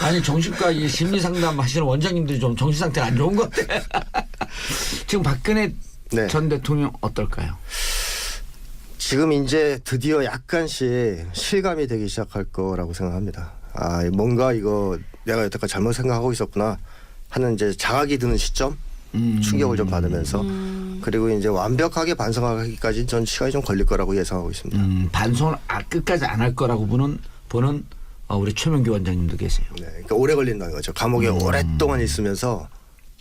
아니 정신과 이 심리 상담 하시는 원장님들이 좀 정신 상태가 안 좋은 것 같아. 지금 박근혜 네. 전 대통령 어떨까요? 지금 이제 드디어 약간씩 실감이 되기 시작할 거라고 생각합니다. 아, 뭔가 이거 내가 여태까지 잘못 생각하고 있었구나 하는 이제 자각이 드는 시점 음. 충격을 좀 받으면서 그리고 이제 완벽하게 반성하기까지 전 시간이 좀 걸릴 거라고 예상하고 있습니다. 음, 반성을 아, 끝까지 안 할 거라고 보는 보는 어, 우리 최명규 원장님도 계세요. 네, 그러니까 오래 걸린다는 거죠. 감옥에 음. 오랫동안 있으면서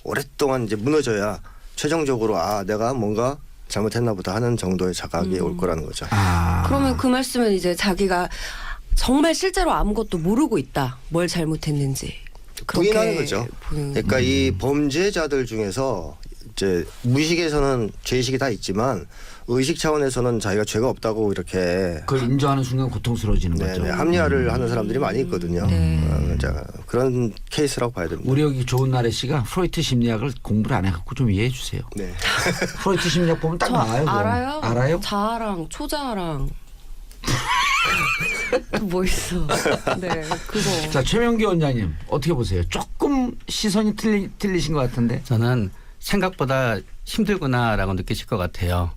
오랫동안 이제 무너져야 최종적으로 아 내가 뭔가 잘못했나 보다 하는 정도의 자각이 올 거라는 거죠. 아, 그러면 그 말씀은 이제 자기가 정말 실제로 아무것도 모르고 있다. 뭘 잘못했는지. 부인하는 거죠. 보는 그러니까 이 범죄자들 중에서 이제 무의식에서는 죄의식이 다 있지만 의식 차원에서는 자기가 죄가 없다고 이렇게 그걸 인정하는 순간 고통스러워지는 네, 거죠. 네, 합리화를 하는 사람들이 많이 있거든요. 네. 어, 자, 그런 케이스라고 봐야 됩니다. 우리 여기 좋은 나래 씨가 프로이트 심리학을 공부를 안 해갖고 좀 이해해 주세요. 네. 프로이트 심리학 보면 딱 저 나와요. 그거. 알아요? 알아요? 자아랑 초자아랑 또 뭐 있어? 네, 그거. 자 최명규 원장님 어떻게 보세요? 조금 시선이 틀리, 틀리신 것 같은데. 저는 생각보다 힘들구나라고 느끼실 것 같아요.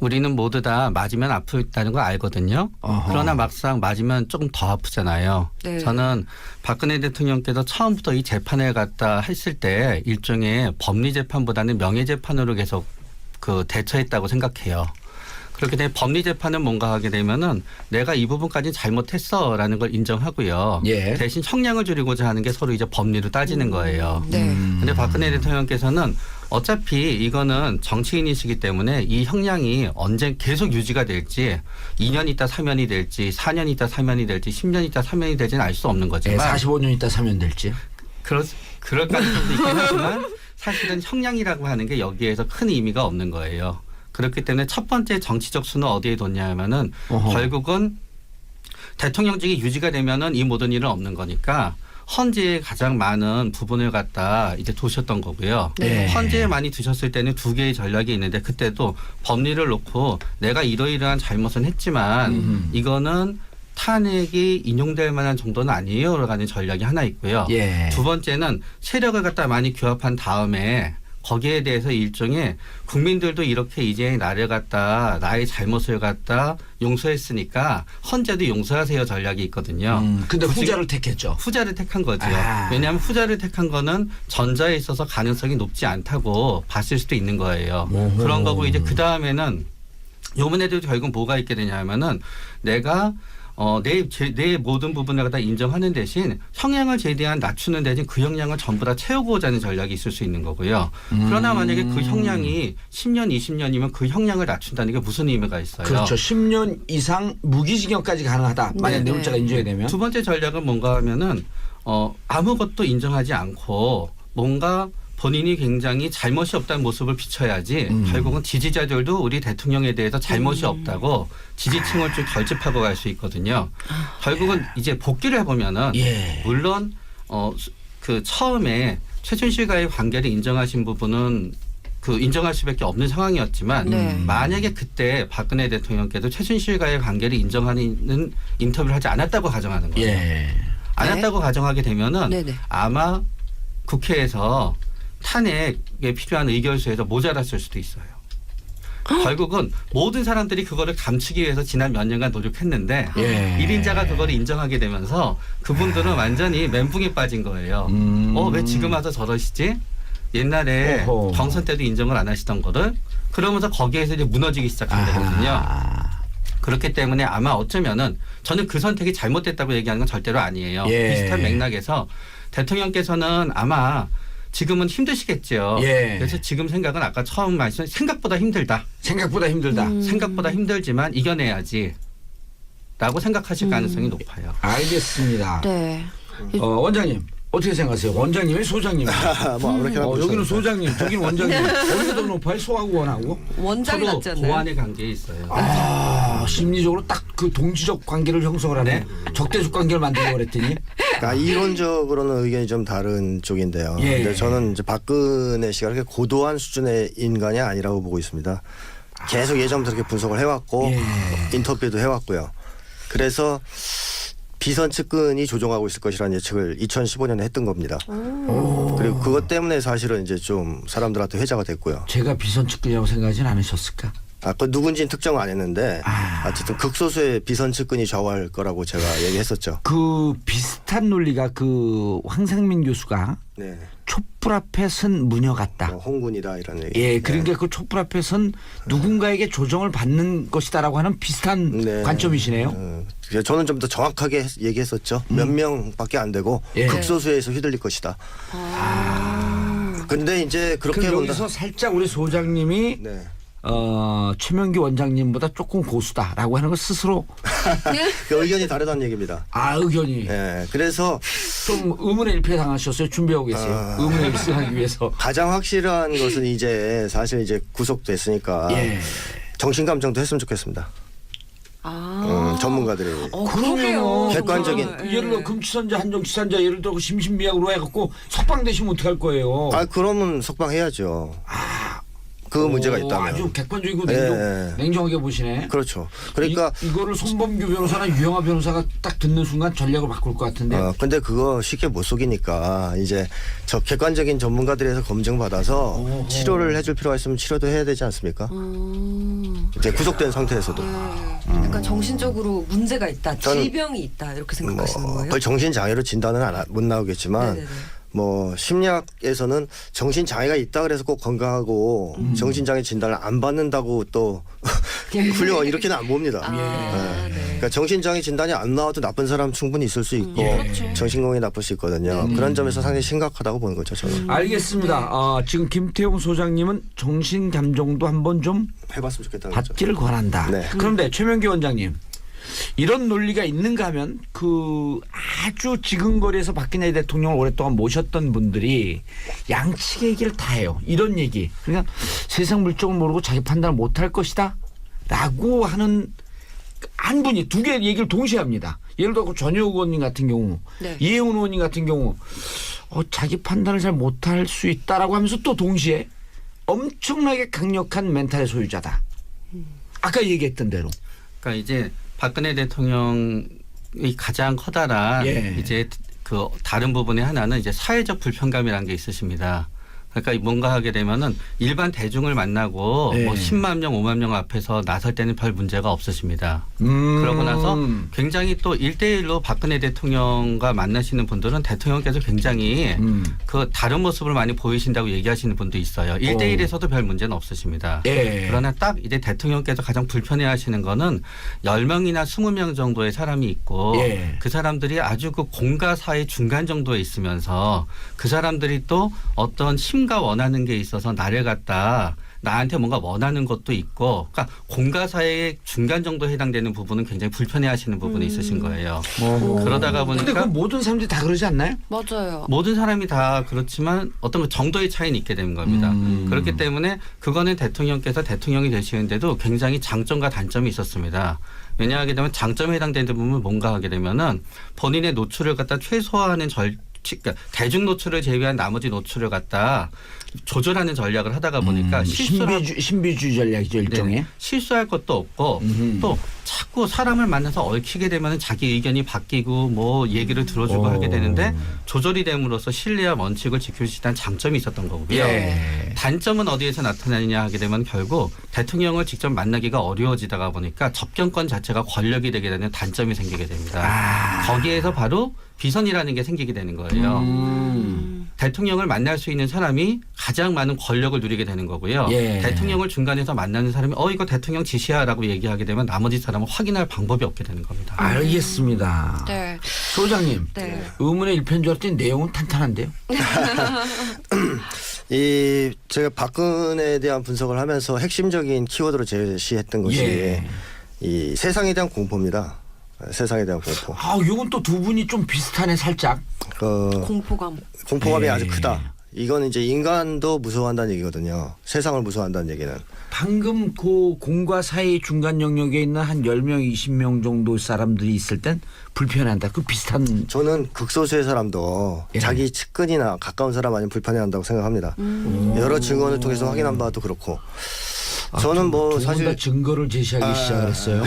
우리는 모두 다 맞으면 아프다는 걸 알거든요. 어허. 그러나 막상 맞으면 조금 더 아프잖아요. 네. 저는 박근혜 대통령께서 처음부터 이 재판을 갖다 했을 때 일종의 법리 재판보다는 명예 재판으로 계속 그 대처했다고 생각해요. 그렇게 되면 법리 재판은 뭔가 하게 되면은 내가 이 부분까지 잘못했어라는 걸 인정하고요. 예. 대신 형량을 줄이고자 하는 게 서로 이제 법리로 따지는 거예요. 네. 음. 근데 박근혜 대통령께서는 어차피 이거는 정치인이시기 때문에 이 형량이 언제 계속 유지가 될지 2년 있다 사면이 될지 4년 있다 사면이 될지 10년 있다 사면이 될지는 알 수 없는 네, 거지만 45년 있다 사면 될지. 그럴, 그럴 가능성도 있긴 하지만 사실은 형량이라고 하는 게 여기에서 큰 의미가 없는 거예요. 그렇기 때문에 첫 번째 정치적 수는 어디에 뒀냐 하면은 어허. 결국은 대통령직이 유지가 되면은 이 모든 일은 없는 거니까 헌재에 가장 많은 부분을 갖다 이제 두셨던 거고요. 네. 헌재에 많이 두셨을 때는 두 개의 전략이 있는데 그때도 법리를 놓고 내가 이러이러한 잘못은 했지만 음. 이거는 탄핵이 인용될 만한 정도는 아니에요라는 전략이 하나 있고요. 예. 두 번째는 세력을 갖다 많이 규합한 다음에 거기에 대해서 일종의 국민들도 이렇게 이제 나를 갖다 나의 잘못을 갖다 용서했으니까 헌재도 용서하세요 전략이 있거든요. 음, 근데 후자를 택했죠. 후자를 택한 거죠. 아. 왜냐하면 후자를 택한 거는 전자에 있어서 가능성이 높지 않다고 봤을 수도 있는 거예요. 오호. 그런 거고 이제 그 다음에는 요번에도 결국 뭐가 있게 되냐면은 내가 어, 내, 제, 내 모든 부분을 갖다 인정하는 대신 형량을 최대한 낮추는 대신 그 형량을 전부 다 채우고자 하는 전략이 있을 수 있는 거고요. 음. 그러나 만약에 그 형량이 10년, 20년이면 그 형량을 낮춘다는 게 무슨 의미가 있어요? 그렇죠. 10년 이상 무기징역까지 가능하다. 만약 네, 뇌물자가 네. 인정이 되면. 두 번째 전략은 뭔가 하면은 어 아무것도 인정하지 않고 뭔가 본인이 굉장히 잘못이 없다는 모습을 비춰야지 음. 결국은 지지자들도 우리 대통령에 대해서 잘못이 없다고 지지층을 좀 결집하고 갈 수 있거든요. 결국은 이제 복귀를 해보면은 예. 물론 어 그 처음에 최순실과의 관계를 인정하신 부분은 그 인정할 수밖에 없는 상황이었지만 네. 만약에 그때 박근혜 대통령께도 최순실과의 관계를 인정하는 인터뷰를 하지 않았다고 가정하는 거예요. 예. 안 했다고 가정하게 되면은 네네. 아마 국회에서 탄핵에 필요한 의결수에서 모자랐을 수도 있어요. 결국은 모든 사람들이 그거를 감추기 위해서 지난 몇 년간 노력했는데 예. 일인자가 그거를 인정하게 되면서 그분들은 완전히 멘붕에 빠진 거예요. 음. 어, 왜 지금 와서 저러시지? 옛날에 오호. 경선 때도 인정을 안 하시던 거를 그러면서 거기에서 이제 무너지기 시작한. 거거든요. 그렇기 때문에 아마 어쩌면은 저는 그 선택이 잘못됐다고 얘기하는 건 절대로 아니에요. 예. 비슷한 맥락에서 대통령께서는 아마 지금은 힘드시겠죠. 예. 그래서 지금 생각은 아까 처음 말씀 생각보다 힘들다. 생각보다 힘들다. 음. 생각보다 힘들지만 이겨내야지. 라고 생각하실 음. 가능성이 높아요. 알겠습니다. 네. 어, 원장님 어떻게 생각하세요? 원장님이 소장님? 뭐 아무렇게나 어, 여기는 소장님, 저기는 원장님. 어디가 더 높아요? 소하고 원하고? 원장이 서로 낫지 않나요? 보완의 관계에 있어요. 아, 심리적으로 딱 그 동지적 관계를 형성을 하네. 적대적 관계를 만들려고 그랬더니. 그러니까 이론적으로는 의견이 좀 다른 쪽인데요. 예. 근데 저는 이제 박근혜 씨가 그렇게 고도한 수준의 인간이 아니라고 보고 있습니다. 계속 예전부터 이렇게 분석을 해왔고 예. 인터뷰도 해왔고요. 그래서 비선 측근이 조종하고 있을 것이라는 예측을 2015년에 했던 겁니다. 오. 그리고 그것 때문에 사실은 이제 좀 사람들한테 회자가 됐고요. 제가 비선 측근이라고 생각하진 않으셨을까? 아, 그 누군지는 특정 안 했는데 아. 어쨌든 극소수의 비선 측근이 좌우할 거라고 제가 얘기했었죠. 그 비슷한 논리가 그 황상민 교수가 네. 촛불 앞에 선 무녀 같다. 뭐 홍군이다 이런 얘기. 예, 그러니까 그 촛불 앞에 선 누군가에게 조정을 받는 것이다라고 하는 비슷한 네. 관점이시네요. 어, 그래서 저는 좀 더 정확하게 했- 얘기했었죠. 몇 명밖에 안 되고 예. 극소수에서 휘둘릴 것이다. 아. 근데 이제 그렇게 본다. 여기서 살짝 우리 소장님이 네. 어, 최명기 원장님보다 조금 고수다라고 하는 걸 스스로 그 의견이 다르다는 얘기입니다. 아 의견이 예. 그래서 좀 의문의 일패 당하셨어요. 준비하고 계세요. 아. 의문의 일승하기 위해서. 가장 확실한 것은 이제 사실 이제 구속됐으니까 예. 정신 감정도 했으면 좋겠습니다. 아. 음, 전문가들이. 어, 그러면. 객관적인- 정말. 예를 들어 금치산자 한정치산자 예를 들어 그 심신미약으로 해갖고 석방되시면 어떡할 거예요? 아 그러면 석방해야죠. 그 문제가 오, 있다면. 아주 객관적이고 예, 냉정, 예. 냉정하게 보시네. 그렇죠. 그러니까 이, 이거를 손범규 변호사나 유영아 변호사가 딱 듣는 순간 전략을 바꿀 것 같은데. 어, 근데 그거 쉽게 못 속이니까 이제 저 객관적인 전문가들에서 검증 받아서 오호. 치료를 해줄 필요가 있으면 치료도 해야 되지 않습니까? 음. 이제 구속된 상태에서도 그러니까 정신적으로 문제가 있다, 저는 질병이 있다 이렇게 생각하시는 뭐 거예요? 거의 정신 장애로 진단은 안, 하- 못 나오겠지만 네네네. 뭐 심리학에서는 정신 장애가 있다 그래서 꼭 건강하고 음. 정신 장애 진단을 안 받는다고 또 훌륭한 이렇게는 안 봅니다. 아, 네. 그러니까 정신 장애 진단이 안 나와도 나쁜 사람 충분히 있을 수 있고 예. 그렇죠. 정신 건강이 나쁠 수 있거든요. 네. 그런 점에서 상당히 심각하다고 보는 거죠. 저는 음. 알겠습니다. 네. 어, 지금 김태용 소장님은 정신 감정도 한번 좀 해봤으면 좋겠다는 거죠. 받기를 권한다. 네. 그런데 최명기 원장님 이런 논리가 있는가 하면 그 아주 지근거리에서 박근혜 대통령을 오랫동안 모셨던 분들이 양측의 얘기를 다 해요. 이런 얘기. 그러니까 세상 물정을 모르고 자기 판단을 못할 것이다. 라고 하는 한 분이 두개 얘기를 동시에 합니다. 예를 들어 그 전효 의원님 같은 경우, 네. 이혜훈 의원님 같은 경우, 어, 자기 판단을 잘 못할 수 있다라고 하면서 또 동시에 엄청나게 강력한 멘탈의 소유자다. 아까 얘기했던 대로. 그러니까 이제 박근혜 대통령이 가장 커다란 예. 이제 그 다른 부분의 하나는 이제 사회적 불편감이라는 게 있으십니다. 그러니까 뭔가 하게 되면은 일반 대중을 만나고 예. 뭐 10만 명, 5만 명 앞에서 나설 때는 별 문제가 없으십니다. 음. 그러고 나서 굉장히 또 1대1로 박근혜 대통령과 만나시는 분들은 대통령께서 굉장히 음. 그 다른 모습을 많이 보이신다고 얘기하시는 분도 있어요. 1대1에서도 별 문제는 없으십니다. 예. 그러나 딱 이제 대통령께서 가장 불편해 하시는 거는 10명이나 20명 정도의 사람이 있고 예. 그 사람들이 아주 그 공과 사의 중간 정도에 있으면서 그 사람들이 또 어떤 심과 원하는 게 있어서 나를 갖다 나한테 뭔가 원하는 것도 있고 그러니까 공과 사의 중간 정도에 해당되는 부분은 굉장히 불편해 하시는 부분이 있으신 거예요. 어. 그러다가 근데 그 보니까 모든 사람들이 다 그러지 않나요? 맞아요. 모든 사람이 다 그렇지만 어떤 그 정도의 차이는 있게 되는 겁니다. 음. 그렇기 때문에 그거는 대통령께서 대통령이 되시는데도 굉장히 장점과 단점이 있었습니다. 왜냐하게 되면 장점에 해당되는 부분은 뭔가 하게 되면은 본인의 노출을 갖다 최소화하는 절 그러니까 대중 노출을 제외한 나머지 노출을 갖다 조절하는 전략을 하다가 보니까 음, 실수를 신비주, 신비주의 전략이죠 일종의. 네네. 실수할 것도 없고 음흠. 또 자꾸 사람을 만나서 얽히게 되면 자기 의견이 바뀌고 뭐 얘기를 들어주고 오. 하게 되는데 조절이 됨으로써 신뢰와 원칙을 지킬 수 있다는 장점이 있었던 거고요. 예. 단점은 어디에서 나타나느냐 하게 되면 결국 대통령을 직접 만나기가 어려워지다가 보니까 접견권 자체가 권력이 되게 되는 단점이 생기게 됩니다. 아. 거기에서 바로 비선이라는 게 생기게 되는 거예요. 음. 대통령을 만날 수 있는 사람이 가장 많은 권력을 누리게 되는 거고요. 예. 대통령을 중간에서 만나는 사람이 어 이거 대통령 지시야라고 얘기하게 되면 나머지 사람은 확인할 방법이 없게 되는 겁니다. 알겠습니다. 네. 소장님, 네. 의문의 일편 줄 알았더니 내용은 탄탄한데요. 이 제가 박근혜에 대한 분석을 하면서 핵심적인 키워드로 제시했던 것이 예. 이 세상에 대한 공포입니다. 세상에 대한 공포. 아, 요건 또 두 분이 좀 비슷하네 살짝. 그 공포감. 공포감이 예. 아주 크다. 이건 이제 인간도 무서워한다는 얘기거든요. 세상을 무서워한다는 얘기는. 방금 그 공과 사이 중간 영역에 있는 한 10명, 20명 정도 사람들이 있을 땐 불편한다. 그 비슷한 저는 극소수의 사람도 예. 자기 측근이나 가까운 사람 아니면 불편해한다고 생각합니다. 음. 여러 증언을 통해서 확인한 바도 그렇고. 저는 뭐 사실 다 증거를 제시하기 아, 시작했어요.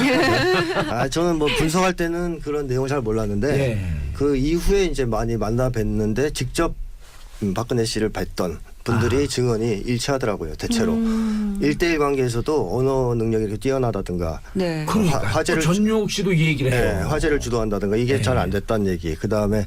아 저는 뭐 분석할 때는 그런 내용을 잘 몰랐는데 예. 그 이후에 이제 많이 만나 뵀는데 직접 음, 박근혜 씨를 뵀던 분들이 아. 증언이 일치하더라고요. 대체로 음. 일대일 관계에서도 언어 능력이 이렇게 뛰어나다든가 네. 그러니까 화- 화제를 또 전용욱 씨도 이 얘기를 예, 해요. 화제를 주도한다든가 이게 네. 잘안 됐다는 얘기. 그 다음에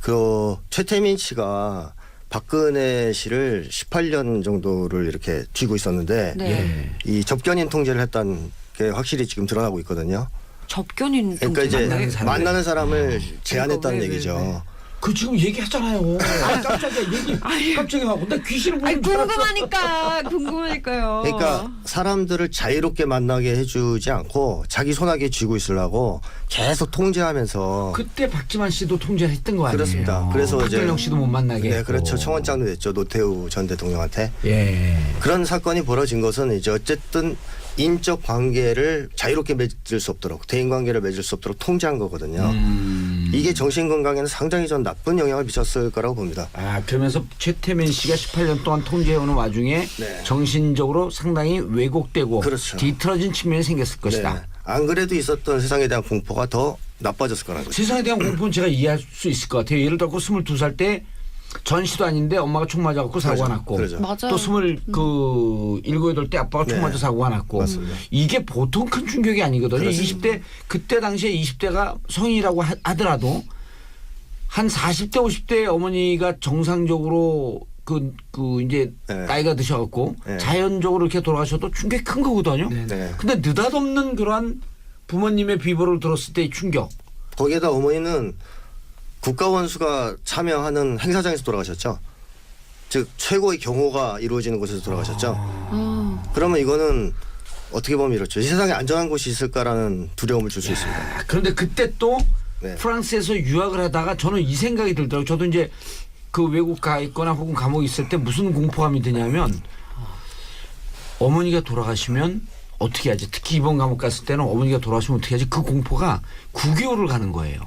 그 최태민 씨가 박근혜 씨를 18년 정도를 이렇게 쥐고 있었는데 네. 예. 이 접견인 통제를 했다는 게 확실히 지금 드러나고 있거든요. 접견인 그러니까 이제 만나는 사람을. 만나는 사람을 제한했다는 얘기죠. 왜. 그 지금 얘기하잖아요. 아, 깜짝이야 얘기 갑자기 하고 나 귀신을 아니 보는 줄 알았어. 궁금하니까 궁금하니까요. 그러니까 사람들을 자유롭게 만나게 해주지 않고 자기 손아귀에 쥐고 있으려고 계속 통제하면서 그때 박지만 씨도 통제를 했던 거 아니에요? 그렇습니다. 그래서 이제 박근영 씨도 못 만나게. 네, 했고. 그렇죠. 청원장도 냈죠. 노태우 전 대통령한테. 예. 그런 사건이 벌어진 것은 이제 어쨌든 인적 관계를 자유롭게 맺을 수 없도록 대인 관계를 맺을 수 없도록 통제한 거거든요. 음. 이게 정신 건강에는 상당히 전 나쁜 영향을 미쳤을 거라고 봅니다. 아 그러면서 최태민 씨가 18년 동안 통제해오는 와중에 네. 정신적으로 상당히 왜곡되고 그렇죠. 뒤틀어진 측면이 생겼을 것이다. 네. 안 그래도 있었던 세상에 대한 공포가 더 나빠졌을 거라는 거죠. 세상에 대한 공포는 제가 이해할 수 있을 것 같아요. 예를 들어 22살 때 전시도 아닌데 엄마가 총 맞아갖고 사고가. 났고. 맞아요. 또 스물 그 일곱 여덟 때 아빠가 총 네. 맞아 사고가 났고 맞습니다. 이게 보통 큰 충격이 아니거든요. 그렇습니다. 20대 그때 당시에 20대가 성인이라고 하- 하더라도 한 40대 50대 어머니가 정상적으로 그, 그 이제 네. 나이가 드셔갖고 네. 자연적으로 이렇게 돌아가셔도 충격이 큰 거거든요. 네. 네. 근데 느닷없는 그러한 부모님의 비보를 들었을 때의 충격. 거기에다 어머니는 국가원수가 참여하는 행사장에서 돌아가셨죠. 즉 최고의 경호가 이루어지는 곳에서 돌아가셨죠. 아, 그러면 이거는 어떻게 보면 이렇죠. 이 세상에 안전한 곳이 있을까라는 두려움을 줄 수 있습니다. 아, 그런데 그때 또 네. 프랑스에서 유학을 하다가 저는 이 생각이 들더라고요. 저도 이제 그 외국 가 있거나 혹은 감옥에 있을 때 무슨 공포감이 드냐면 어머니가 돌아가시면 어떻게 하지? 특히 이번 감옥 갔을 때는 어머니가 돌아가시면 어떻게 하지? 그 공포가 9개월을 가는 거예요.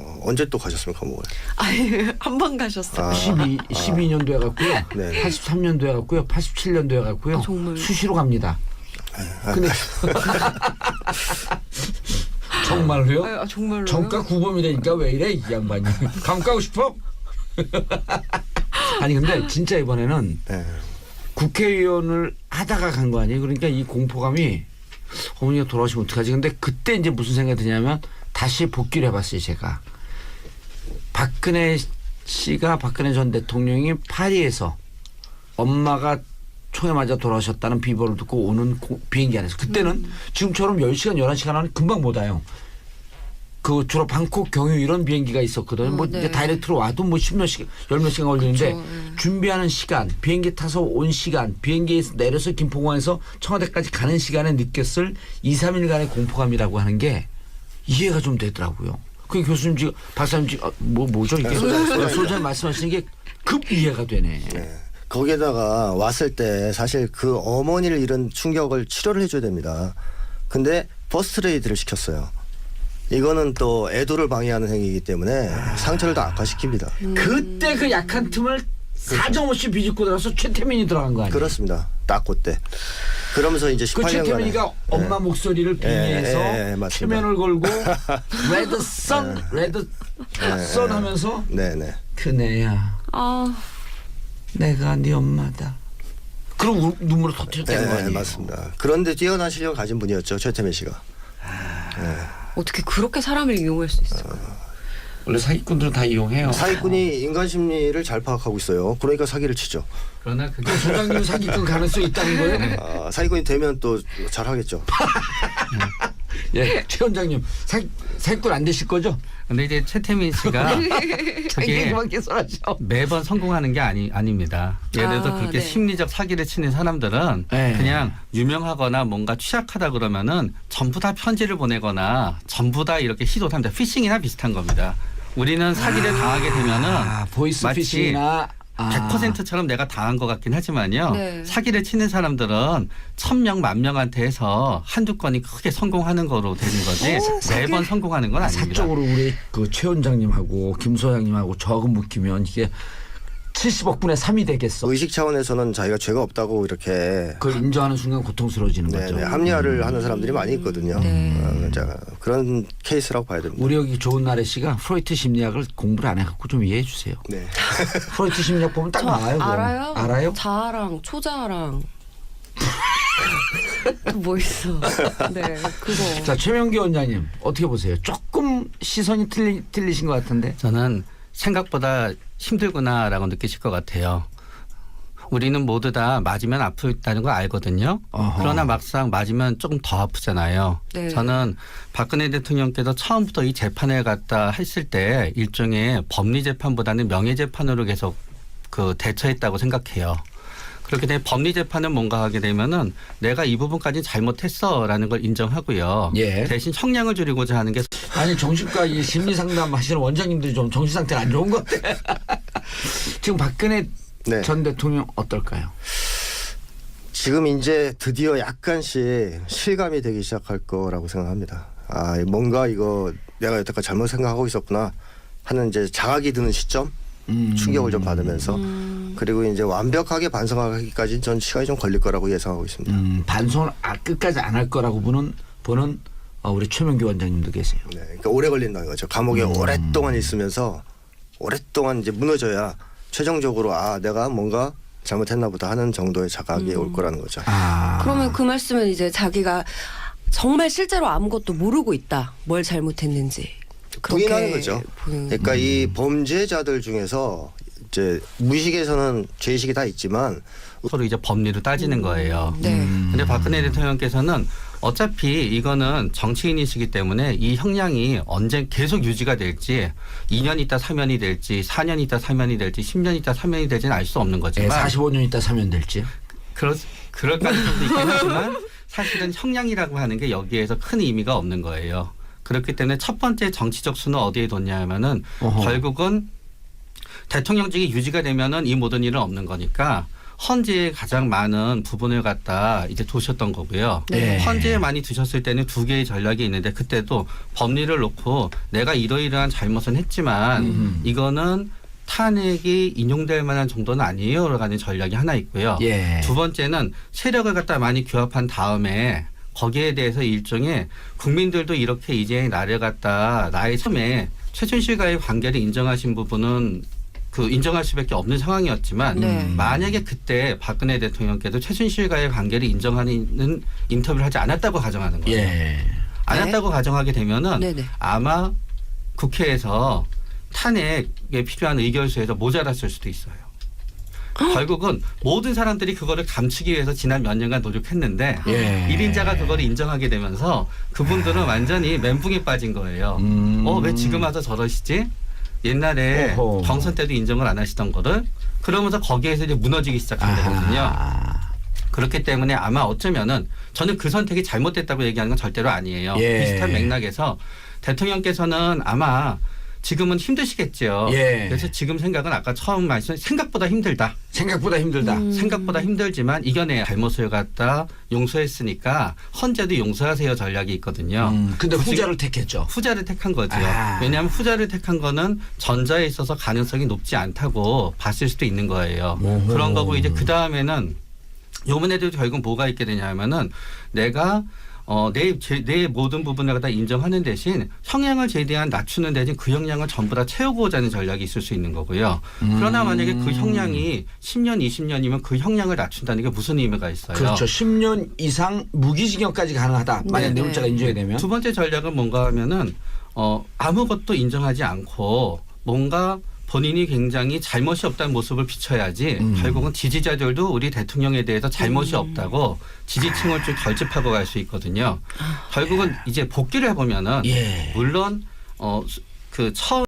어, 언제 또 가셨습니까, 감옥에? 아니 한 번 가셨어요. 아. 12, 12년도에 갔고요. 네. 83년도에 갔고요. 87년도에 갔고요. 아, 정말요? 수시로 갑니다. 아, 근데 정말로요? 아, 정말로. 정가 구범이라니까 왜 이래 이 양반이 감옥 가고 싶어? 아니 근데 진짜 이번에는 네. 국회의원을 하다가 간 거 아니에요? 그러니까 이 공포감이 어머니가 돌아가시면 어떡하지? 근데 그때 이제 무슨 생각이 드냐면 다시 복귀를 해봤어요 제가 박근혜 씨가 박근혜 전 대통령이 파리에서 엄마가 총에 맞아 돌아가셨다는 비보를 듣고 오는 고- 비행기 안에서 그때는 지금처럼 10시간 11시간 하는 금방 못 와요. 그 주로 방콕 경유 이런 비행기가 있었거든요. 어, 뭐 네. 이제 다이렉트로 와도 뭐 십몇 시간, 열 몇 시간 걸리는데 그쵸, 예. 준비하는 시간, 비행기 타서 온 시간, 비행기에서 내려서 김포공항에서 청와대까지 가는 시간에 느꼈을 2, 3일간의 공포감이라고 하는 게 이해가 좀 되더라고요. 그 교수님 지금 박사님 지금 아, 뭐 뭐죠 이게 네, 소장, 소장입니다. 소장 말씀하시는 게 급 이해가 되네. 네. 거기에다가 왔을 때 사실 그 어머니를 잃은 충격을 치료를 해줘야 됩니다. 근데 퍼스트레이드를 시켰어요. 이거는 또 애도를 방해하는 행위이기 때문에 상처를 더 악화시킵니다. 그때 그 약한 틈을 사정없이 비집고 들어서 최태민이 들어간 거 아니에요? 그렇습니다. 딱 그때. 그러면서 이제 그 18년간에 최태민이가 엄마 목소리를 빙의해서 예, 예, 예, 맞습니다. 최면을 걸고 레드 선 레드 선 하면서 네네. 그네야 아, 내가 네 엄마다. 그럼 우- 눈물을 터뜨렸다는 거 네, 아니에요? 맞습니다. 그런데 뛰어난 실력을 가진 분이었죠 최태민 씨가. 어떻게 그렇게 사람을 이용할 수 있어요? 원래 사기꾼들은 다 이용해요. 사기꾼이 인간 심리를 잘 파악하고 있어요. 그러니까 사기를 치죠. 그러나 그게 소장님 사기꾼 가능성이 있다는 거예요? 아, 사기꾼이 되면 또 잘하겠죠. 예, 최 원장님 사기 사기꾼 안 되실 거죠? 근데 이제 최태민 씨가 그게 그만 개설하죠. 매번 성공하는 게 아니 아닙니다. 예를 들어서 아, 그렇게 네. 심리적 사기를 치는 사람들은 네. 그냥 유명하거나 뭔가 취약하다 그러면은 전부 다 편지를 보내거나 전부 다 이렇게 시도를 합니다. 피싱이나 비슷한 겁니다. 우리는 사기를 당하게 되면은 아, 보이스 마치 피싱이나 아. 100%처럼 내가 당한 것 같긴 하지만요. 네. 사기를 치는 사람들은 천 명, 만 명한테 해서 한두 건이 크게 성공하는 거로 되는 거지 오, 사기- 매번 성공하는 건 아닙니다. 사적으로 우리 그 최 원장님하고 김 소장님하고 저하고 묶이면 이게 70억 분의 3이 되겠어. 의식 차원에서는 자기가 죄가 없다고 이렇게 그걸 인정하는 순간 고통스러워지는 네, 거죠. 네, 합리화를 하는 사람들이 많이 있거든요. 네. 어, 자, 그런 케이스라고 봐야 됩니다. 우리 여기 좋은 나래 씨가 프로이트 심리학을 공부를 안 해갖고 좀 이해해 주세요. 네. 프로이트 심리학 보면 딱 저 나와요. 그거. 알아요? 알아요? 자아랑 초자아랑 그뭐 있어? 네, 그거. 자 최명기 원장님 어떻게 보세요? 조금 시선이 틀리, 틀리신 것 같은데. 저는 생각보다 힘들구나라고 느끼실 것 같아요. 우리는 모두 다 맞으면 아프다는 걸 알거든요. 어허. 그러나 막상 맞으면 조금 더 아프잖아요. 네. 저는 박근혜 대통령께서 처음부터 이 재판을 갖다 했을 때 일종의 법리 재판보다는 명예 재판으로 계속 그 대처했다고 생각해요. 그렇게 되면 법리 재판은 뭔가 하게 되면은 내가 이 부분까지 잘못했어라는 걸 인정하고요. 예. 대신 형량을 줄이고자 하는 게 아니 정신과 이 심리 상담 하시는 원장님들이 좀 정신 상태가 안 좋은 것 같아. 지금 박근혜 네. 전 대통령 어떨까요? 지금 이제 드디어 약간씩 실감이 되기 시작할 거라고 생각합니다. 아, 뭔가 이거 내가 여태까지 잘못 생각하고 있었구나 하는 이제 자각이 드는 시점 음. 충격을 좀 받으면서 음, 그리고 이제 완벽하게 반성하기까지 전 시간이 좀 걸릴 거라고 예상하고 있습니다. 음, 반성을 아, 끝까지 안 할 거라고 보는 보는 어, 우리 최명기 원장님도 계세요. 네, 그러니까 오래 걸린다는 거죠. 감옥에 음. 오랫동안 있으면서 오랫동안 이제 무너져야 최종적으로 아 내가 뭔가 잘못했나 보다 하는 정도의 자각이 올 거라는 거죠. 아 그러면 그 말씀은 이제 자기가 정말 실제로 아무것도 모르고 있다. 뭘 잘못했는지. 그렇게 부인하는 거죠. 그러니까 이 범죄자들 중에서 이제 무의식에서는 죄의식이 다 있지만 서로 이제 법리로 따지는 거예요. 네. 음. 근데 박근혜 대통령께서는 어차피 이거는 정치인이시기 때문에 이 형량이 언제 계속 유지가 될지 2년 있다 사면이 될지 4년 있다 사면이 될지 10년 있다 사면이 될지는 알 수 없는 네, 거지만 45년 있다 사면 될지. 그럴, 그럴 가능성도 있긴 하지만 사실은 형량이라고 하는 게 여기에서 큰 의미가 없는 거예요. 그렇기 때문에 첫 번째 정치적 수는 어디에 뒀냐 하면은 어허. 결국은 대통령직이 유지가 되면은 이 모든 일은 없는 거니까 헌재에 가장 많은 부분을 갖다 이제 두셨던 거고요. 네. 헌재에 많이 두셨을 때는 두 개의 전략이 있는데 그때도 법리를 놓고 내가 이러이러한 잘못은 했지만 음. 이거는 탄핵이 인용될 만한 정도는 아니에요라는 전략이 하나 있고요. 예. 두 번째는 세력을 갖다 많이 규합한 다음에 거기에 대해서 일종의 국민들도 이렇게 이제 나를 갖다 나의 삶에 최순실과의 관계를 인정하신 부분은 그 인정할 수밖에 없는 상황이었지만 네. 만약에 그때 박근혜 대통령께서 최순실과의 관계를 인정하는 인터뷰를 하지 않았다고 가정하는 거예요. 예. 안 네. 했다고 가정하게 되면은 네네. 아마 국회에서 탄핵에 필요한 의결수에서 모자랐을 수도 있어요. 결국은 모든 사람들이 그거를 감추기 위해서 지난 몇 년간 노력했는데 예. 일인자가 그걸 인정하게 되면서 그분들은 완전히 멘붕에 빠진 거예요. 음. 어, 왜 지금 와서 저러시지? 옛날에 오호. 경선 때도 인정을 안 하시던 거를 그러면서 거기에서 이제 무너지기 시작한 거거든요. 아하. 그렇기 때문에 아마 어쩌면은 저는 그 선택이 잘못됐다고 얘기하는 건 절대로 아니에요. 예. 비슷한 맥락에서 대통령께서는 아마 지금은 힘드시겠죠. 예. 그래서 지금 생각은 아까 처음 말씀 생각보다 힘들다. 생각보다 힘들다. 음. 생각보다 힘들지만 이겨내 잘못을 갖다 용서했으니까 헌재도 용서하세요 전략이 있거든요. 음, 근데 후자를 택했죠. 후자를 택한 거죠. 아. 왜냐하면 후자를 택한 거는 전자에 있어서 가능성이 높지 않다고 봤을 수도 있는 거예요. 오호. 그런 거고 이제 그 다음에는 요번에도 결국 뭐가 있게 되냐면은 내가 어, 내, 제, 내 모든 부분을 갖다 인정하는 대신 형량을 최대한 낮추는 대신 그 형량을 전부 다 채우고자 하는 전략이 있을 수 있는 거고요. 그러나 만약에 그 형량이 10년, 20년이면 그 형량을 낮춘다는 게 무슨 의미가 있어요? 그렇죠. 10년 이상 무기징역까지 가능하다. 만약 네, 내물자가 네. 인정이 되면. 두 번째 전략은 뭔가 하면은 어 아무것도 인정하지 않고 뭔가 본인이 굉장히 잘못이 없다는 모습을 비춰야지 음. 결국은 지지자들도 우리 대통령에 대해서 잘못이 없다고 지지층을 좀 결집하고 갈 수 있거든요. 결국은 이제 복귀를 해보면은 예. 물론 어 그 처음